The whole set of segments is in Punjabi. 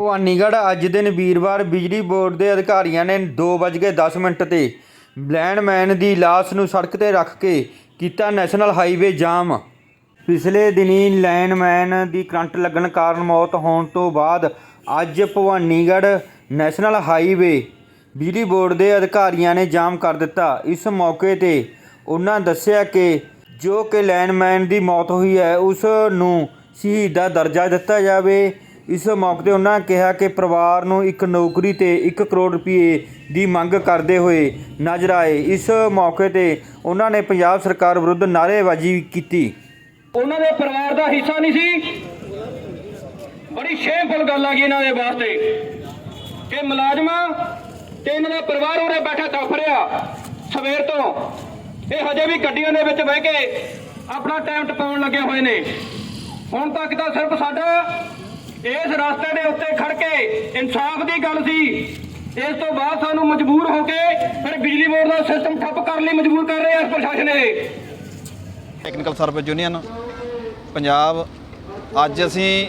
ਭਵਾਨੀਗੜ੍ਹ ਅੱਜ ਦਿਨ ਵੀਰਵਾਰ ਬਿਜਲੀ ਬੋਰਡ ਦੇ ਅਧਿਕਾਰੀਆਂ ਨੇ 2:10 ਮਿੰਟ ਤੇ ਲੈਂਡਮੈਨ ਦੀ ਲਾਸ਼ ਨੂੰ ਸੜਕ ਤੇ ਰੱਖ ਕੇ ਕੀਤਾ ਨੈਸ਼ਨਲ ਹਾਈਵੇ ਜਾਮ। ਪਿਛਲੇ ਦਿਨੀ ਲੈਂਡਮੈਨ ਦੀ ਕਰੰਟ ਲੱਗਣ ਕਾਰਨ ਮੌਤ ਹੋਣ ਤੋਂ ਬਾਅਦ ਅੱਜ ਭਵਾਨੀਗੜ੍ਹ ਨੈਸ਼ਨਲ ਹਾਈਵੇ ਬਿਜਲੀ ਬੋਰਡ ਦੇ ਅਧਿਕਾਰੀਆਂ ਨੇ ਜਾਮ ਕਰ ਦਿੱਤਾ। ਇਸ ਮੌਕੇ ਤੇ ਉਹਨਾਂ ਦੱਸਿਆ ਕਿ ਜੋ ਕਿ ਲੈਂਡਮੈਨ ਦੀ ਮੌਤ ਹੋਈ ਹੈ, ਉਸ ਨੂੰ ਸ਼ਹੀਦ ਦਾ ਦਰਜਾ ਦਿੱਤਾ ਜਾਵੇ। ਇਸ ਮੌਕੇ ਤੇ ਉਹਨਾਂ ਕਿਹਾ ਕਿ ਪਰਿਵਾਰ ਨੂੰ ਇੱਕ ਨੌਕਰੀ ਤੇ 1 ਕਰੋੜ ਰੁਪਏ ਦੀ ਮੰਗ ਕਰਦੇ ਹੋਏ ਨਜ਼ਰ ਆਏ। ਇਸ ਮੌਕੇ ਤੇ ਉਹਨਾਂ ਨੇ ਪੰਜਾਬ ਸਰਕਾਰ ਵਿਰੁੱਧ ਨਾਅਰੇਬਾਜ਼ੀ ਕੀਤੀ। ਉਹਨਾਂ ਦੇ ਪਰਿਵਾਰ ਦਾ ਹਿੱਸਾ ਨਹੀਂ ਸੀ। ਬੜੀ ਸ਼ੇਮਫੁਲ ਗੱਲ ਆ ਗਈ ਇਹਨਾਂ ਦੇ ਵਾਸਤੇ। ਕਿ ਮੁਲਾਜ਼ਮਾਂ ਤੇ ਇਹਨਾਂ ਦਾ ਪਰਿਵਾਰ ਉਰੇ ਬੈਠਾ ਤੜਫ ਰਿਹਾ ਸਵੇਰ ਤੋਂ। ਇਹ ਹਜੇ ਵੀ ਗੱਡੀਆਂ ਦੇ ਵਿੱਚ ਬਹਿ ਕੇ ਆਪਣਾ ਟਾਈਮ ਟਪਾਉਣ ਲੱਗੇ ਹੋਏ ਨੇ। ਹੁਣ ਤੱਕ ਤਾਂ ਸਿਰਫ ਸਾਡਾ ਇਸ ਰਸਤੇ ਦੇ ਉੱਤੇ ਖੜ ਕੇ ਇਨਸਾਫ ਦੀ ਗੱਲ ਸੀ। ਇਸ ਤੋਂ ਬਾਅਦ ਸਾਨੂੰ ਮਜਬੂਰ ਹੋ ਕੇ ਫਿਰ ਬਿਜਲੀ ਬੋਰਡ ਦਾ ਸਿਸਟਮ ਠੱਪ ਕਰਨ ਲਈ ਮਜਬੂਰ ਕਰ ਰਹੇ ਇਸ ਪ੍ਰਸ਼ਾਸਨ ਇਹ ਟੈਕਨੀਕਲ ਸਰਵਿਸ ਯੂਨੀਅਨ ਪੰਜਾਬ, ਅੱਜ ਅਸੀਂ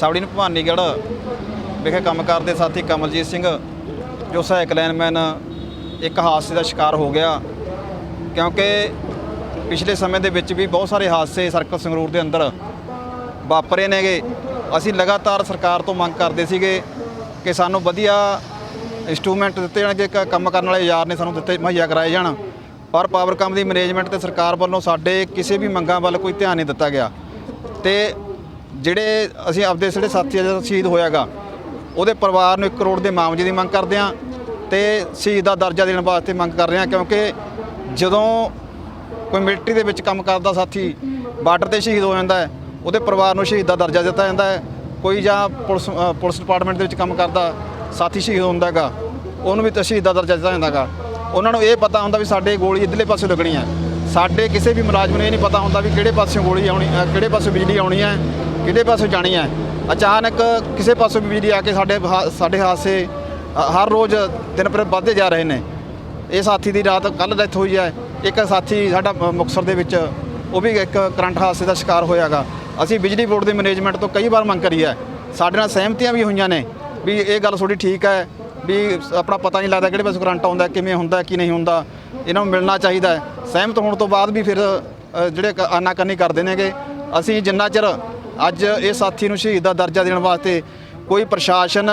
ਸਾਵੜੀ ਭਵਾਨੀਗੜ੍ਹ ਵਿਖੇ ਕੰਮ ਕਰਦੇ ਸਾਥੀ ਕਮਲਜੀਤ ਸਿੰਘ, ਜੋ ਸਹਾਇਕ ਲਾਈਨਮੈਨ ਇੱਕ ਹਾਦਸੇ ਦਾ ਸ਼ਿਕਾਰ ਹੋ ਗਿਆ। ਕਿਉਂਕਿ ਪਿਛਲੇ ਸਮੇਂ ਦੇ ਵਿੱਚ ਵੀ ਬਹੁਤ ਸਾਰੇ ਹਾਦਸੇ ਸਰਕਲ ਸੰਗਰੂਰ ਦੇ ਅੰਦਰ ਵਾਪਰੇ ਨੇਗੇ। ਅਸੀਂ ਲਗਾਤਾਰ ਸਰਕਾਰ ਤੋਂ ਮੰਗ ਕਰਦੇ ਸੀਗੇ ਕਿ ਸਾਨੂੰ ਵਧੀਆ ਇੰਸਟਰੂਮੈਂਟ ਦਿੱਤੇ ਜਾਣਗੇ ਕ- ਕੰਮ ਕਰਨ ਵਾਲੇ ਯਾਰ ਨੇ ਸਾਨੂੰ ਦਿੱਤੇ, ਮੁਹੱਈਆ ਕਰਾਏ ਜਾਣ। ਪਰ ਪਾਵਰਕਾਮ ਦੀ ਮੈਨੇਜਮੈਂਟ ਤੇ ਸਰਕਾਰ ਵੱਲੋਂ ਸਾਡੇ ਕਿਸੇ ਵੀ ਮੰਗਾਂ ਵੱਲ ਕੋਈ ਧਿਆਨ ਨਹੀਂ ਦਿੱਤਾ ਗਿਆ। ਤੇ ਜਿਹੜੇ ਅਸੀਂ ਆਪਦੇ ਜਿਹੜੇ ਸਾਥੀ ਦਾ ਸ਼ਹੀਦ ਹੋਇਆਗਾ ਉਹਦੇ ਪਰਿਵਾਰ ਨੂੰ 1 ਕਰੋੜ ਦੇ ਮੁਆਵਜ਼ੇ ਦੀ ਮੰਗ ਕਰਦੇ ਹਾਂ ਤੇ ਸ਼ਹੀਦ ਦਾ ਦਰਜਾ ਦੇਣ ਵਾਸਤੇ ਮੰਗ ਕਰ ਰਹੇ ਹਾਂ ਕਿਉਂਕਿ ਜਦੋਂ ਕੋਈ ਮਿਲਟਰੀ ਦੇ ਵਿੱਚ ਕੰਮ ਕਰਦਾ ਸਾਥੀ, ਬਾਰਡਰ ਤੇ ਸ਼ਹੀਦ ਹੋ ਜਾਂਦਾ ਹੈ ਉਹਦੇ ਪਰਿਵਾਰ ਨੂੰ ਸ਼ਹੀਦ ਦਾ ਦਰਜਾ ਦਿੱਤਾ ਜਾਂਦਾ ਹੈ। ਕੋਈ ਜਾਂ ਪੁਲਿਸ ਪੁਲਿਸ ਡਿਪਾਰਟਮੈਂਟ ਦੇ ਵਿੱਚ ਕੰਮ ਕਰਦਾ ਸਾਥੀ ਸ਼ਹੀਦ ਹੁੰਦਾ ਹੈਗਾ ਉਹਨੂੰ ਵੀ ਸ਼ਹੀਦ ਦਾ ਦਰਜਾ ਦਿੱਤਾ ਜਾਂਦਾ ਹੈਗਾ। ਉਹਨਾਂ ਨੂੰ ਇਹ ਪਤਾ ਹੁੰਦਾ ਵੀ ਸਾਡੇ ਗੋਲੀ ਇਧਰਲੇ ਪਾਸੇ ਲੱਗਣੀ ਹੈ। ਸਾਡੇ ਕਿਸੇ ਵੀ ਮੁਲਾਜ਼ਮ ਨੂੰ ਇਹ ਨਹੀਂ ਪਤਾ ਹੁੰਦਾ ਵੀ ਕਿਹੜੇ ਪਾਸਿਓਂ ਗੋਲੀ ਆਉਣੀ ਕਿਹੜੇ ਪਾਸਿਓਂ ਬਿਜਲੀ ਆਉਣੀ ਹੈ ਕਿਹੜੇ ਪਾਸਿਓਂ ਜਾਣੀ ਹੈ। ਅਚਾਨਕ ਕਿਸੇ ਪਾਸਿਓਂ ਵੀ ਬਿਜਲੀ ਆ ਕੇ ਸਾਡੇ ਹਾ- ਸਾਡੇ ਹਾਦਸੇ ਹਰ ਰੋਜ਼ ਦਿਨ ਪਰ ਵੱਧਦੇ ਜਾ ਰਹੇ ਨੇ। ਇਹ ਸਾਥੀ ਦੀ ਰਾਤ ਕੱਲ ਡੈਥ ਹੋਈ ਹੈ। ਇੱਕ ਸਾਥੀ ਸਾਡਾ ਅ, ਮੁਕਤਸਰ ਦੇ ਵਿੱਚ ਉਹ ਵੀ ਇੱਕ ਕਰੰਟ ਹਾਦਸੇ ਦਾ ਸ਼ਿਕਾਰ ਹੋਇਆਗਾ। ਅਸੀਂ ਬਿਜਲੀ ਬੋਰਡ ਦੇ ਮੈਨੇਜਮੈਂਟ ਤੋਂ ਕਈ ਵਾਰ ਮੰਗ ਕਰੀ ਹੈ। ਸਾਡੇ ਨਾਲ ਸਹਿਮਤੀਆਂ ਵੀ ਹੋਈਆਂ ਨੇ ਵੀ ਇਹ ਗੱਲ ਤੁਹਾਡੀ ਠੀਕ ਹੈ, ਵੀ ਆਪਣਾ ਪਤਾ ਨਹੀਂ ਲੱਗਦਾ ਕਿਹੜੇ ਪਾਸੇ ਕਰੰਟ ਆਉਂਦਾ, ਕਿਵੇਂ ਹੁੰਦਾ, ਕੀ ਨਹੀਂ ਹੁੰਦਾ। ਇਹਨਾਂ ਨੂੰ ਮਿਲਣਾ ਚਾਹੀਦਾ ਸਹਿਮਤ ਹੋਣ ਤੋਂ ਬਾਅਦ ਵੀ ਫਿਰ ਜਿਹੜੇ ਕ- ਆਨਾਕਾਨੀ ਕਰਦੇ ਨੇਗੇ। ਅਸੀਂ ਜਿੰਨਾ ਚਿਰ ਅੱਜ ਇਹ ਸਾਥੀ ਨੂੰ ਸ਼ਹੀਦ ਦਾ ਦਰਜਾ ਦੇਣ ਵਾਸਤੇ ਕੋਈ ਪ੍ਰਸ਼ਾਸਨ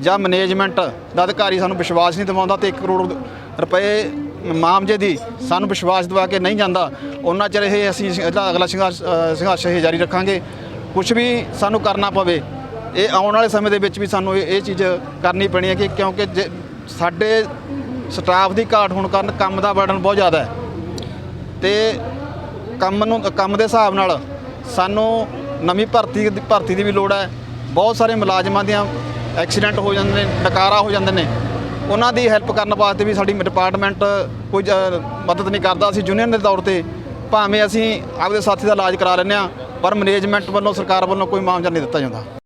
ਜਾਂ ਮੈਨੇਜਮੈਂਟ ਦਾ ਅਧਿਕਾਰੀ ਸਾਨੂੰ ਵਿਸ਼ਵਾਸ ਨਹੀਂ ਦਿਵਾਉਂਦਾ ਤੇ 1 ਕਰੋੜ ਰੁਪਏ ਮਾਮਜੇ ਦੀ ਸਾਨੂੰ ਵਿਸ਼ਵਾਸ ਦਿਵਾ ਕੇ ਨਹੀਂ ਜਾਂਦਾ ਉਹਨਾਂ ਚਿਰ ਇਹ ਅਸੀਂ ਇਹਦਾ ਅਗਲਾ ਸੰਘਰਸ਼ ਸੰਘਰਸ਼ ਇਹ ਜਾਰੀ ਰੱਖਾਂਗੇ। ਕੁਝ ਵੀ ਸਾਨੂੰ ਕਰਨਾ ਪਵੇ, ਇਹ ਆਉਣ ਵਾਲੇ ਸਮੇਂ ਦੇ ਵਿੱਚ ਵੀ ਸਾਨੂੰ ਇਹ ਇਹ ਚੀਜ਼ ਕਰਨੀ ਪੈਣੀ ਹੈ ਕਿ ਕਿਉਂਕਿ ਜੇ ਸਾਡੇ ਸਟਾਫ ਦੀ ਘਾਟ ਹੋਣ ਕਾਰਨ ਕੰਮ ਦਾ ਬਰਡਨ ਬਹੁਤ ਜ਼ਿਆਦਾ ਹੈ। ਤੇ ਕੰਮ ਨੂੰ, ਕੰਮ ਦੇ ਹਿਸਾਬ ਨਾਲ ਸਾਨੂੰ ਨਵੀਂ ਭਰਤੀ ਭਰਤੀ ਦੀ ਵੀ ਲੋੜ ਹੈ। ਬਹੁਤ ਸਾਰੇ ਮੁਲਾਜ਼ਮਾਂ ਦੀਆਂ ਐਕਸੀਡੈਂਟ ਹੋ ਜਾਂਦੇ ਨੇ ਨਕਾਰਾ ਹੋ ਜਾਂਦੇ ਨੇ। ਉਹਨਾਂ ਦੀ ਹੈਲਪ ਕਰਨ ਵਾਸਤੇ ਵੀ ਸਾਡੀ ਡਿਪਾਰਟਮੈਂਟ ਕੋਈ ਅ, ਮਦਦ ਨਹੀਂ ਕਰਦਾ। ਅਸੀਂ ਯੂਨੀਅਨ ਦੇ ਤੌਰ ਤੇ ਭਾਵੇਂ ਅਸੀਂ ਆਪਦੇ ਸਾਥੀ ਦਾ ਇਲਾਜ ਕਰਾ ਲੈਂਦੇ ਹਾਂ ਪਰ ਮੈਨੇਜਮੈਂਟ ਵੱਲੋਂ ਸਰਕਾਰ ਵੱਲੋਂ ਕੋਈ ਮੁਆਵਜ਼ਾ ਨਹੀਂ ਦਿੱਤਾ ਜਾਂਦਾ।